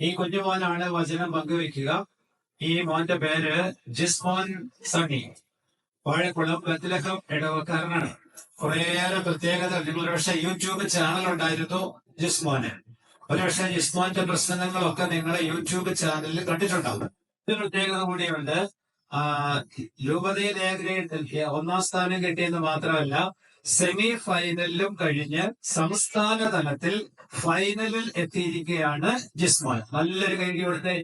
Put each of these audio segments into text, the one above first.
ഈ കുഞ്ഞുമോനാണ് വചനം പങ്കുവെക്കുക. ഈ മോന്റെ പേര് ജിസ്മോൻ സണ്ണി. വാഴക്കുളം ബത്ലഹം ഇടവക്കാരനാണ്. കുറേയേറെ പ്രത്യേകത. പക്ഷേ യൂട്യൂബ് ചാനൽ ഉണ്ടായിരുന്നു ജിസ്മോന്. ഒരുപക്ഷെ ജിസ്മോന്റെ പ്രസംഗങ്ങളൊക്കെ നിങ്ങളെ യൂട്യൂബ് ചാനലിൽ കണ്ടിട്ടുണ്ടാവും. ഒരു പ്രത്യേകത കൂടിയുണ്ട്. ആ ഏകദേശം നൽകിയ ഒന്നാം സ്ഥാനം കിട്ടിയെന്ന് മാത്രമല്ല സെമി ഫൈനലിലും കഴിഞ്ഞ് സംസ്ഥാന തലത്തിൽ ഫൈനലിൽ എത്തിയിരിക്കുകയാണ് ജിസ്മോൻ നല്ലൊരു കഴിഞ്ഞ കൊടുത്തെ.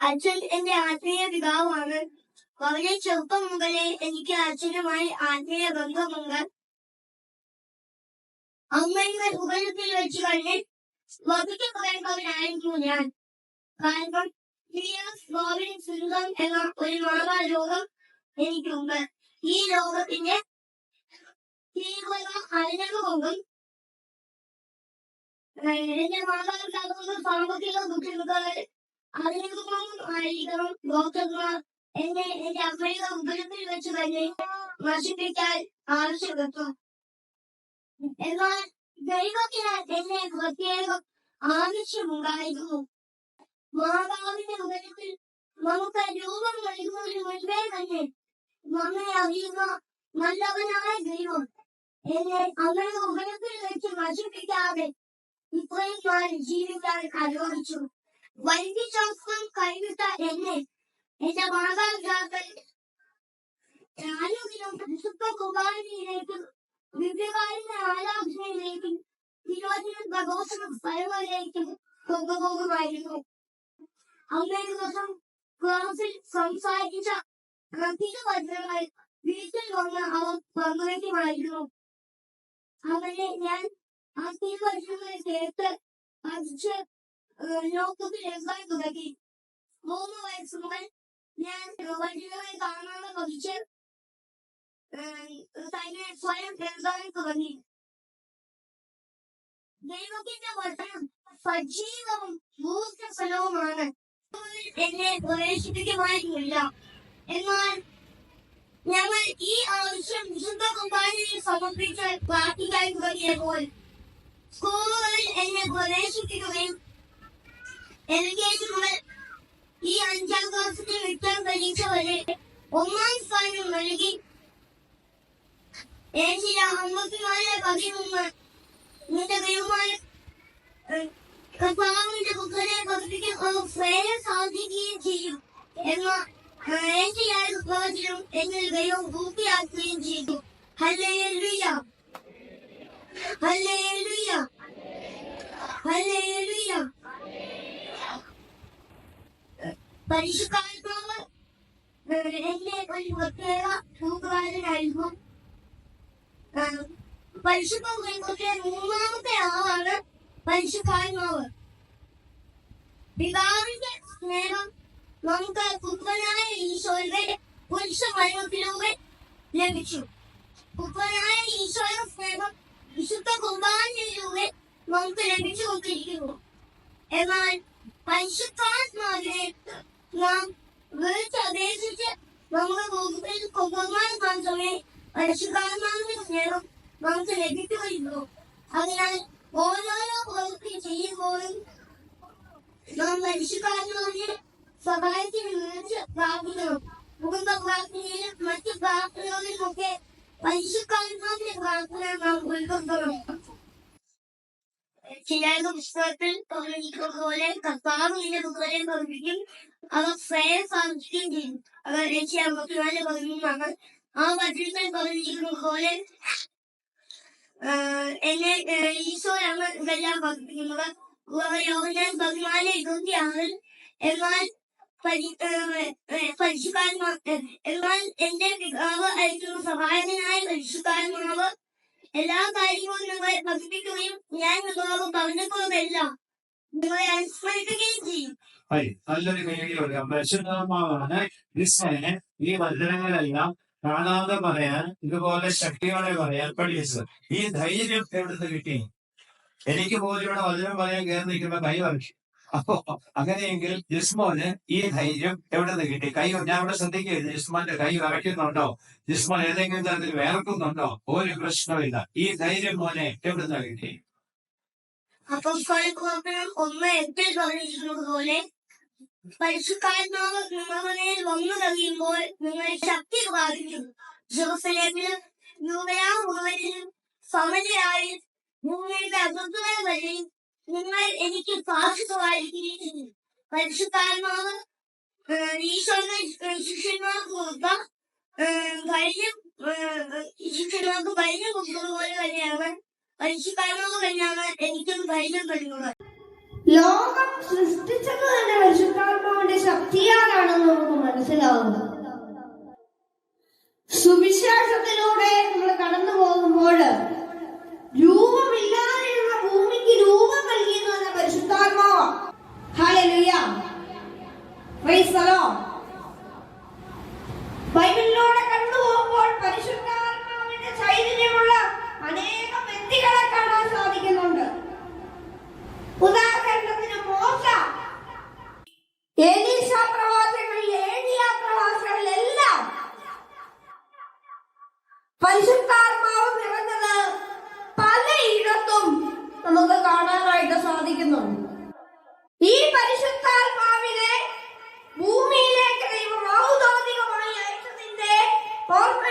അച്ഛൻ എന്റെ ആത്മീയ പിതാവാണ്. വളരെ ചെറുപ്പം മുതലേ എനിക്ക് അച്ഛനുമായി ആത്മീയ ബന്ധമുണ്ട്. അമ്മയുടെ ഉപരത്തിൽ വെച്ച് കഴിഞ്ഞ് വധിക്കപ്പെടേണ്ടവനായിരുന്നു ഞാൻ. കാരണം ലിയസ് ബോബിൻ സിന്ധം എന്ന ഒരു മാറാരോഗം എനിക്കുണ്ട്. ഈ രോഗത്തിന്റെ തീവ്രത അറിഞ്ഞതുകൊണ്ടും എന്റെ മാതാപിതാക്കളുടെ സാമ്പത്തിക ബുദ്ധിമുട്ടുകൾ അറിഞ്ഞതുകൊണ്ടും ആയിരിക്കണം ഡോക്ടർമാർ എന്നെ എന്റെ അമ്മയുടെ ഉപരത്തിൽ വെച്ച് തന്നെ നശിപ്പിക്കാൻ ആവശ്യപ്പെട്ടു. എന്നാൽ ദൈവത്തിന് എന്നെ പ്രത്യേകം ആവശ്യമുണ്ടായിരുന്നു മാതാവിന്റെ ഉദരത്തിൽ നമുക്ക് രൂപം നൽകുന്നതിന് മുൻപേ തന്നെ നമ്മെ അറിയുന്ന നല്ലവനായ ദൈവം എന്നെ അമ്മയുടെ ഉദരത്തിൽ വെച്ച് നശിപ്പിക്കാതെ ഇത്രയും നാൾ ജീവിക്കാൻ അനുവദിച്ചു വൈദ്യശാസ്ത്രം കൈവിട്ട എന്നെ എന്റെ മാതാപിതാക്കൾ ആരോഗ്യം വിശുദ്ധ കുമാരനിലേക്കും ദിവ്യകാലിന്റെ ആരാധനയിലേക്കും തിരുവചന പ്രഘോഷണ സ്ഥലങ്ങളിലേക്കും കൊണ്ടുപോകുമായിരുന്നു. അന്നേ ദിവസം ക്ലാസ്സിൽ സംസാരിച്ച പ്രത്യേക വചനങ്ങൾ വീട്ടിൽ വന്ന് അവർ പങ്കുവയ്ക്കുമായിരുന്നു അവരെ ഞാൻ ആ തിരുവചനങ്ങൾ കേട്ട് പഠിച്ച് ലോകത്തിൽ എഴുതാൻ തുടങ്ങി? മൂന്ന് വയസ്സ് മുതൽ ഞാൻ വചനങ്ങൾ കാണാതെ പഠിച്ച് തന്നെ സ്വയം എഴുതാൻ തുടങ്ങി ദൈവത്തിന്റെ വചനം സജീവവും ഊർജസ്വലവുമാണ് എന്നെ പ്രവേശിപ്പിക്കുമായിരുന്നില്ല എന്നാൽ ഞങ്ങൾ ഈ ആവശ്യം വിശുദ്ധ കുർബാനയിൽ സമർപ്പിച്ച് പ്രാർത്ഥിക്കാൻ തുടങ്ങിയപ്പോൾ സ്കൂളുകളിൽ എന്നെ പ്രവേശിപ്പിക്കുകയും എൽ കെ ജി മുതൽ ഈ അഞ്ചാം ക്ലാസ്സിന്റെ വിട്ടാൻ പരീക്ഷ വരെ ഒന്നാം സ്ഥാനം നൽകി. ഏഷ്യ അമ്പത്തിനാല് പതിമൂന്ന് നിന്റെ ദൈവമായ കർത്താവിന്റെ പുത്രനെ പഠിപ്പിക്കാൻ അവർ സ്വയം സാധിക്കുകയും ചെയ്യും എന്ന ഏഷ്യായ പ്രവചനം എന്നിൽ ദൈവം പൂർത്തിയാക്കുകയും ചെയ്തു ഹല്ലേലൂയ ഹല്ലേലൂയ ഹല്ലേലൂയ പരിശുദ്ധാത്മാവ് എന്നെ ഒരു പ്രത്യേക കൂട്ടുകാരനായിരുന്നു പരിശുദ്ധ കുടുംബത്തിലെ മൂന്നാമത്തെ ആളാണ് പരിശുദ്ധാത്മാവ് പിതാവിന്റെ സ്നേഹം നമുക്ക് പുത്രനായ ഈശോയുടെ പുരുഷ മരണത്തിലൂടെ ലഭിച്ചു പുത്രനായ ഈശോയുടെ സ്നേഹം വിശുദ്ധ കുർബാനയിലൂടെ നമുക്ക് ലഭിച്ചുകൊണ്ടിരിക്കുന്നു എന്നാൽ പരിശുദ്ധാത്മാവിനെ നാം വിളിച്ചപേക്ഷിച്ച് നമ്മുടെ കുടുംബത്തിൽ കൊണ്ടുവന്നാൽ മാത്രമേ പരിശുദ്ധാത്മാവിന്റെ സ്നേഹം നമുക്ക് ലഭിക്കുകയുള്ളൂ അതിനാൽ ഓരോരോ പ്രവൃത്തി ചെയ്യുമ്പോഴും നാം പരിശുദ്ധാത്മാവിനെ സഹായത്തിന് വിളിച്ച് പ്രാർത്ഥിക്കണം കുടുംബ പ്രാർത്ഥനയിലും മറ്റു പ്രാർത്ഥനകളിലുമൊക്കെ പരിശുദ്ധാത്മാവിന്റെ പ്രാർത്ഥന നാം ഉൾക്കൊള്ളണം ചിലരുടെ പുസ്തകത്തിൽ പറഞ്ഞിരിക്കുന്നത് പോലെ കർത്താവ് നിന്റെ പുത്രനെ പഠിപ്പിക്കും അവർ സ്വയം സാധിക്കുകയും ചെയ്യും അവർ എനിക്ക് അമ്പത്തിനാല് പതിമൂന്നാണ് ആ വചനത്തിൽ പറഞ്ഞിരിക്കുന്നത് പോലെ ആഹ് എന്നെ ആഹ് ഈശോയാണ് ഇതെല്ലാം പഠിപ്പിക്കുന്നത് യോഹന്നാൻ പതിനാല് ഇരുപത്തി ആറിൽ എന്നാൽ പരി- ആഹ് ആഹ് പരിശുദ്ധാത്മാ എന്നാൽ എന്റെ പിതാവ് അയക്കുന്ന സഹായകനായ പരിശുദ്ധാത്മാവ് എല്ലാ കാര്യങ്ങളും നിങ്ങളെ പഠിപ്പിക്കുകയും ഞാൻ നിങ്ങളോട് പറഞ്ഞപ്പോഴെല്ലാം നിങ്ങളെ അനുസ്മരിക്കുകയും ചെയ്യും ഹൈ നല്ലൊരു കൈയടി കൊടുക്കാം പരിശുദ്ധാത്മാവാണ് ക്രിസ്ത്യനെ ഈ വചനങ്ങളെല്ലാം കാണാതെ പറയാൻ ഇതുപോലെ ശക്തിയോടെ പറയാൻ പഠിച്ചത് ഈ ധൈര്യം എവിടുന്ന് കിട്ടി? എനിക്ക് പോലും ഇവിടെ വചനം പറയാൻ കയറി നിൽക്കുമ്പോ കൈ വരച്ചു അപ്പോ അങ്ങനെയെങ്കിൽ ജിസ്മോന് ഈ ധൈര്യം എവിടുന്ന് കിട്ടി? കൈ ഞാൻ ഇവിടെ ശ്രദ്ധിക്കുകയായിരുന്നു ജിസ്മോന്റെ കൈ വരയ്ക്കുന്നുണ്ടോ? ജിസ്മോൻ ഏതെങ്കിലും തരത്തിൽ വേർക്കുന്നുണ്ടോ? ഒരു പ്രശ്നമില്ല ഈ ധൈര്യം മോനെ എവിടുന്ന് കിട്ടി? അപ്പൊ ഒന്ന് എട്ടിൽ പറഞ്ഞിരിക്കുന്നത് പോലെ പരിശുദ്ധാത്മാവ് നിങ്ങളുടെ വന്നു കഴിയുമ്പോൾ നിങ്ങൾ ശക്തി പ്രാപിക്കും ജെറുസലേമിലും യൂതയാ മുഴുവനിലും സമരയായി ഭൂമിയുടെ അതിർത്തികൾ വഴി നിങ്ങൾ എനിക്ക് സാക്ഷികളായിരിക്കും പരിശുദ്ധാത്മാവ് ഏഹ്, ഈശോയുടെ ശിഷ്യന്മാർക്ക് കൊടുത്ത ഏഹ്, കഴിഞ്ഞ ഏഹ്, ശിഷ്യന്മാർക്ക് കഴിഞ്ഞ കൊടുത്തതുപോലെ തന്നെയാണ് പരിശുദ്ധാത്മാവ് തന്നെയാണ് എനിക്കും ധൈര്യം തരുന്നത് ലോകം സൃഷ്ടിച്ചത് തന്നെ പരിശുദ്ധാത്മാവിന്റെ ശക്തിയാലാണെന്ന് നമുക്ക് മനസ്സിലാവുന്നത് സുവിശേഷത്തിലൂടെ നമ്മൾ കടന്നു പോകുമ്പോൾ രൂപമില്ലാതെയുള്ള ഭൂമിക്ക് രൂപം നൽകിയെന്ന് പറഞ്ഞ പരിശുദ്ധാത്മാവ്. ഹല്ലേലൂയ പ്രൈസ് പരിശുദ്ധാത്മാവ് നിറഞ്ഞത് പലയിടത്തും നമുക്ക് കാണാനായിട്ട് സാധിക്കുന്നുണ്ട്. ഈ പരിശുദ്ധാത്മാവിനെ ഭൂമിയിലേക്ക് ദൈവം ഔദ്യോഗികമായി അയച്ചതിന്റെ ഓർമ്മ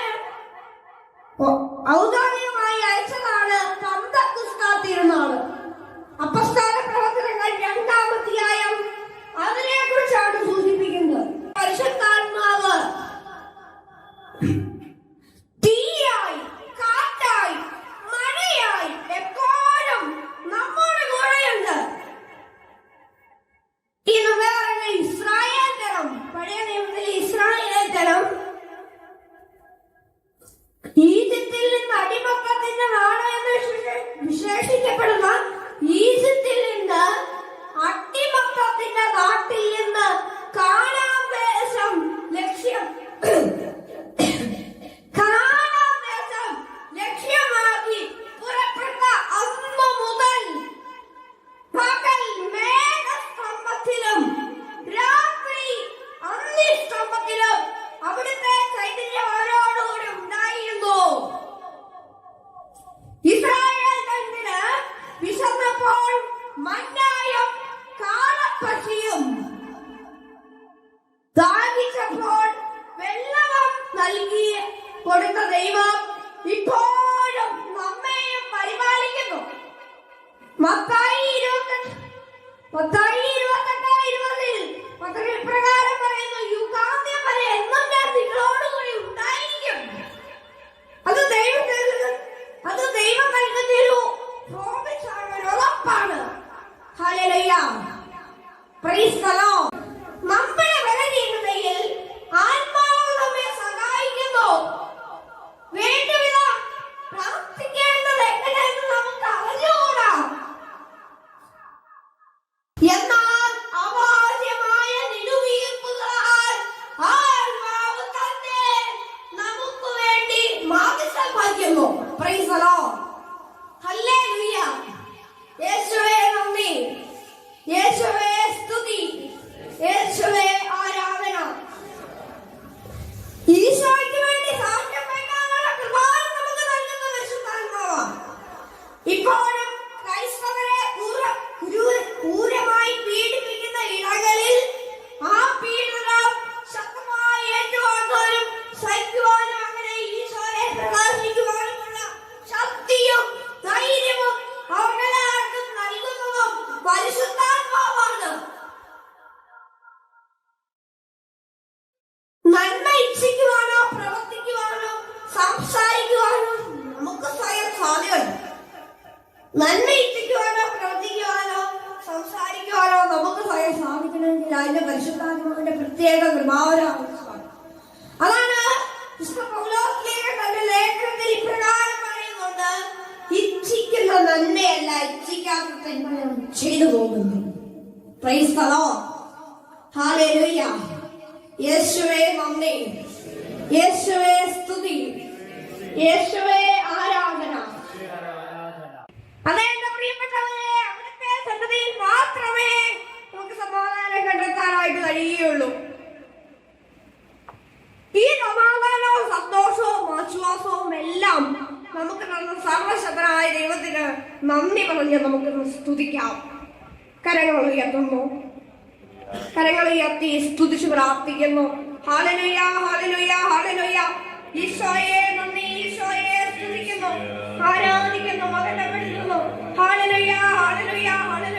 വിശന്നപ്പോൾ മന്നായും കാളപ്പശിയും ദാഹിച്ചപ്പോൾ വെള്ളവും നൽകി കൊടുത്ത ദൈവം ഇപ്പോഴും നമ്മെയും പരിപാലിക്കുന്നു. മത്തായി ഇരുപത്തെട്ട് മത്തായി ഇരുപത്തെട്ട് ഇരുപതിൽ പത്രം സംസാരിക്കുവാനോ നമുക്ക് സ്വയം സാധ്യമല്ല നന്മ ഇച്ഛിക്കുവാനോ പ്രവർത്തിക്കുവാനോ സംസാരിക്കുവാനോ നമുക്ക് സ്വയം സാധിക്കണമെങ്കിൽ അതിന്റെ പരിശുദ്ധാത്മാവിന്റെ പ്രത്യേക ആവശ്യമാണ്. അതാണ് തന്റെ ലേഖനത്തിൽ ഇപ്രകാരം പറയുന്നുണ്ട് ഇച്ഛിക്കുന്ന നന്മയല്ല ഇച്ഛിക്കാത്ത തിന്മയാണ് ചെയ്തു പോകുന്നു. പ്രൈസ്തലോ ഹാലേ യേശുവേ നന്ദി. യേശുവേ സ്തുതി. യേശുവേ ആരാധന. അതെ പ്രിയപ്പെട്ടവരെ മാത്രമേ നമുക്ക് ഈ നമുക്ക് സർവശക്തനായ നന്ദി പറഞ്ഞ് നമുക്ക് സ്തുതിക്കാം. ഉയർത്തി സ്തുതിച്ച് പ്രാർത്ഥിക്കുന്നു. ഹാലലുയ. ഈശോയെ ആരാധിക്കുന്നു മകനെ ഹാലലുയാ ഹാലലുയാ ഹാലലുയ